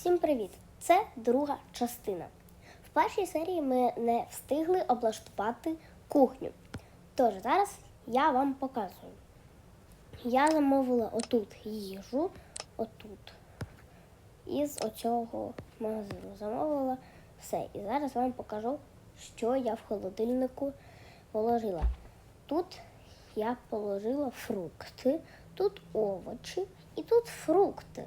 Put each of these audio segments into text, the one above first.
Всім привіт! Це друга частина. В першій серії ми не встигли облаштувати кухню. Тож зараз я вам показую. Я замовила отут їжу, отут. Із оцього магазину. Замовила все. І зараз вам покажу, що я в холодильнику положила. Тут я положила фрукти, тут овочі і тут фрукти.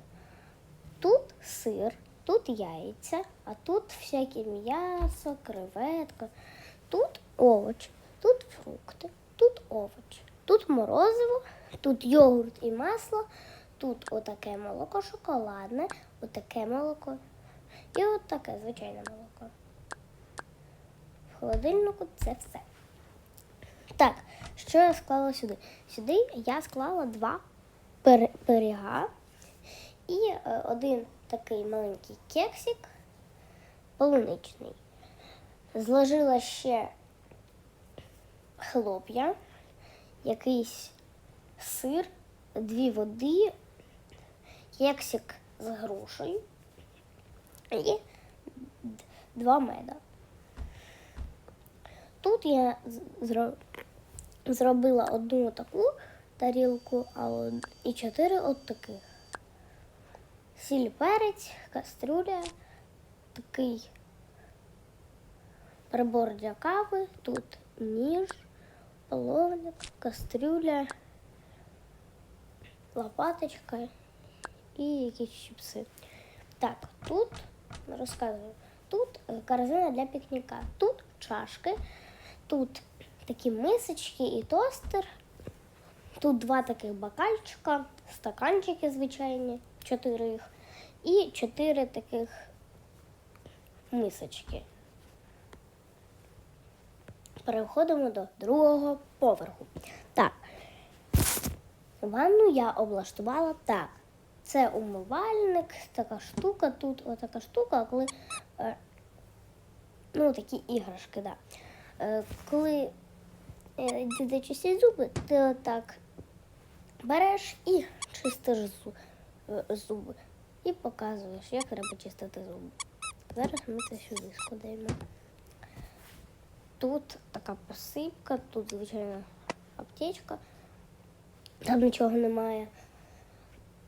Тут сир, тут яйця, а тут всяке м'ясо, креветка, тут овочі, тут фрукти, тут овочі, тут морозиво, тут йогурт і масло, тут отаке молоко шоколадне, отаке молоко і отаке звичайне молоко. В холодильнику це все. Так, що я склала сюди? Сюди я склала два пир- пиріга і е, один такий маленький кексик полуничний. Зложила ще хлоп'я, якийсь сир, дві води, кексик з грушею і два меда. Тут я зро- зробила одну таку тарілку, і чотири от таких. Сіль перець, кастрюля, такий прибор для кави, тут ніж, половник, кастрюля, лопаточка і якісь чіпси. Так, тут розказую. Тут е, корзина для пікніка, тут чашки, тут такі мисочки і тостер. Тут два таких бокальчика, стаканчики звичайні, чотири їх, і чотири таких мисочки. Переходимо до другого поверху. Так, ванну я облаштувала так. Це умивальник, така штука, тут отака штука, коли е, ну, такі іграшки, да. Е, коли е, діти чистять зуби, ти отак береш і чистиш зу- е, зуби. І показуєш, як треба чистити зуби. Зараз ми це сюди складаємо. Тут така посипка, тут, звичайно, аптечка. Там нічого немає.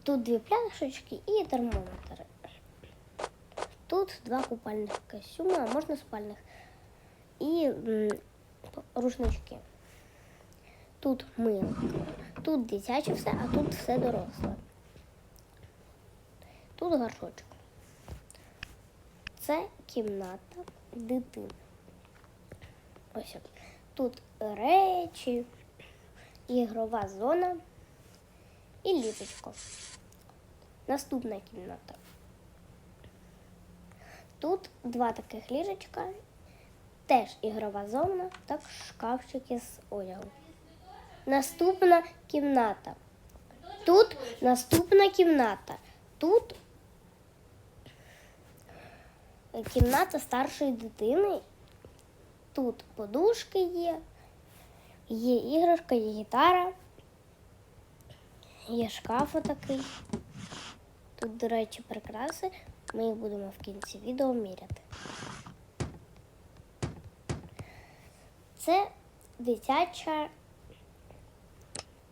Тут дві пляшечки і термометр. Тут два купальних костюми, а можна спальних. І рушнички. Тут мило. Тут дитяче все, а тут все доросле. Тут горшочок. Це кімната дитини. Ось. Тут речі, ігрова зона і літочко. Наступна кімната. Тут два таких ліжечка, теж ігрова зона, так шкафчики з одягом. Наступна кімната. Тут наступна кімната. Тут кімната старшої дитини. Тут подушки є, є іграшка, є гітара, є шкаф такий. Тут, до речі, прикраси. Ми їх будемо в кінці відео міряти. Це дитяча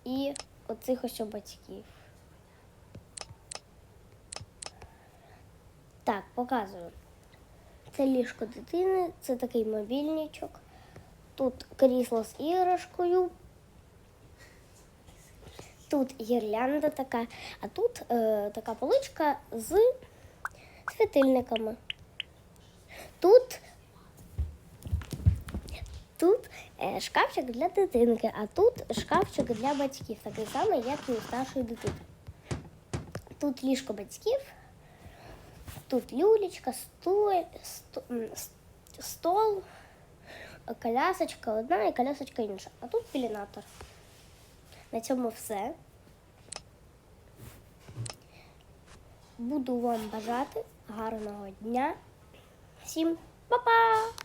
і оцих ось батьків. Так, показую. Це ліжко дитини, це такий мобільничок. Тут крісло з іграшкою. Тут гірлянда така, а тут е, така поличка з світильниками. Тут, тут е, шкафчик для дитинки, а тут шкафчик для батьків, такий самий, як і у старшої дитини. Тут ліжко батьків, тут люлечка, столь, сто- стол, колясочка одна і колясочка інша. А тут пілінатор. На цьому все. Буду вам бажати гарного дня. Всім па-па!